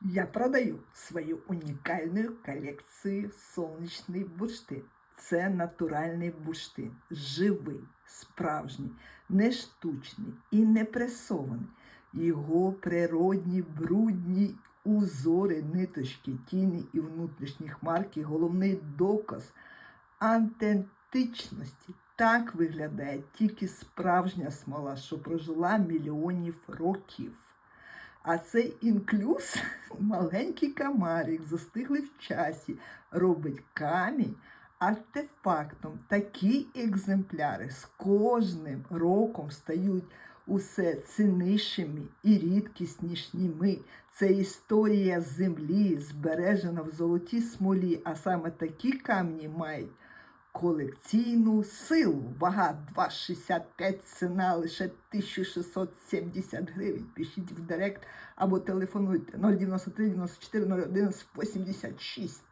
Я продаю свою унікальну колекцію сонячний бурштин. Це натуральний бурштин, живий, справжній, не штучний і не пресований. Його природні, брудні узори, ниточки, тіні і внутрішні хмарки головний доказ антентичності. Так виглядає тільки справжня смола, що прожила мільйонів років. А цей інклюз, маленький камарик, застиглий в часі, робить камінь артефактом. Такі екземпляри з кожним роком стають усе ціннішими і рідкіснішими. Це історія землі, збережена в золотій смолі, а саме такі камні мають колекційну силу. Вага 2,65, ціна лише 1670 гривень. Пишіть в директ або телефонуйте 093 94 01 86.